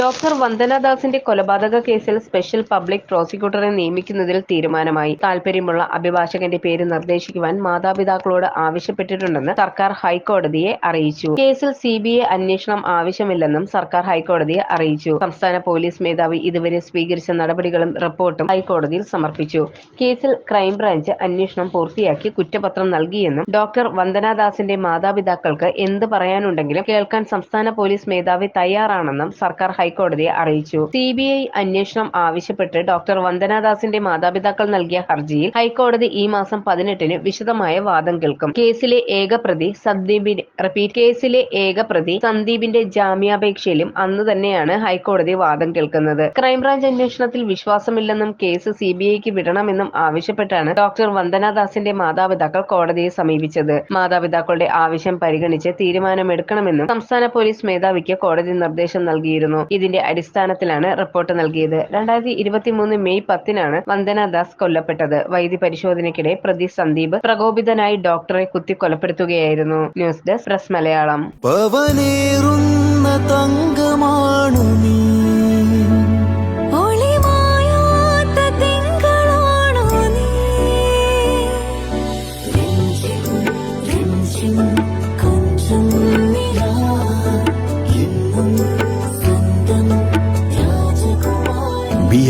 Doctor വന്ദനദാസിന്റെ കൊലപാതക കേസിൽ special public പ്രോസിക്യൂട്ടറെ നിയമിക്കുന്നതിൽ തീരുമാനമായി. താൽപര്യമുള്ള അഭിഭാഷകന്റെ പേര് നിർദ്ദേശിക്കുവാൻ മാതാപിതാക്കളോട് ആവശ്യപ്പെട്ടിട്ടുണ്ടെന്ന് സർക്കാർ ഹൈക്കോടതിയെ അറിയിച്ചു. കേസിൽ സി ബി ഐ അന്വേഷണം ആവശ്യമില്ലെന്നും സർക്കാർ ഹൈക്കോടതിയെ അറിയിച്ചു. സംസ്ഥാന പോലീസ് മേധാവി ഇതുവരെ സ്വീകരിച്ച നടപടികളും റിപ്പോർട്ടും ഹൈക്കോടതിയിൽ സമർപ്പിച്ചു. കേസിൽ ക്രൈംബ്രാഞ്ച് അന്വേഷണം പൂർത്തിയാക്കി കുറ്റപത്രം നൽകിയെന്നും ഡോക്ടർ വന്ദനദാസിന്റെ മാതാപിതാക്കൾക്ക് എന്ത് പറയാനുണ്ടെങ്കിലും കേൾക്കാൻ സംസ്ഥാന പോലീസ് മേധാവി തയ്യാറാണെന്നും സർക്കാർ ഹൈക്കോടതിയെ അറിയിച്ചു. സി ബി ഐ അന്വേഷണം ആവശ്യപ്പെട്ട് ഡോക്ടർ വന്ദനാദാസിന്റെ മാതാപിതാക്കൾ നൽകിയ ഹർജിയിൽ ഹൈക്കോടതി ഈ മാസം പതിനെട്ടിന് വിശദമായ വാദം കേൾക്കും. കേസിലെ ഏക പ്രതി സന്ദീപിന്റെ റിപ്പീറ്റ് കേസിലെ ഏക പ്രതി സന്ദീപിന്റെ ജാമ്യാപേക്ഷയിലും അന്ന് തന്നെയാണ് ഹൈക്കോടതി വാദം കേൾക്കുന്നത്. ക്രൈംബ്രാഞ്ച് അന്വേഷണത്തിൽ വിശ്വാസമില്ലെന്നും കേസ് സി ബി ഐക്ക് വിടണമെന്നും ആവശ്യപ്പെട്ടാണ് ഡോക്ടർ വന്ദനാദാസിന്റെ മാതാപിതാക്കൾ കോടതിയെ സമീപിച്ചത്. മാതാപിതാക്കളുടെ ആവശ്യം പരിഗണിച്ച് തീരുമാനമെടുക്കണമെന്നും സംസ്ഥാന പോലീസ് മേധാവിക്ക് കോടതി നിർദ്ദേശം നൽകിയിരുന്നു. ഇതിന്റെ അടിസ്ഥാനത്തിലാണ് റിപ്പോർട്ട് നൽകിയത്. രണ്ടായിരത്തി ഇരുപത്തിമൂന്ന് മെയ് പത്തിനാണ് വന്ദന ദാസ് കൊല്ലപ്പെട്ടത്. വൈദ്യ പരിശോധനയ്ക്കിടെ പ്രതി സന്ദീപ് പ്രകോപിതനായി ഡോക്ടറെ കുത്തി കൊലപ്പെടുത്തുകയായിരുന്നു ന്യൂസ് ഡെസ്ക് പ്രസ് മലയാളം. തങ്കമാണു നീ. രാജകുമാരി Be